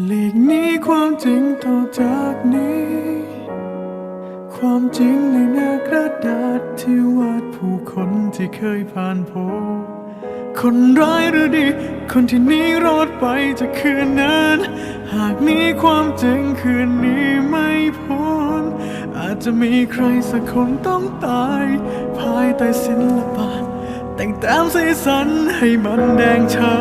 หลีกนี้ความจริงต่อจากนี้ ความจริงในหน้ากระดาษที่วาดผู้คนที่เคยผ่านพบคนร้ายหรือดี คนที่หนี้รอดไปจากคืนนั้น หากมีความจริงคืนนี้ไม่พ้น อาจจะมีใครสักคนต้องตาย ภายใต้ศิลปะ แต่งแต้มสีสันให้มันแดงฉา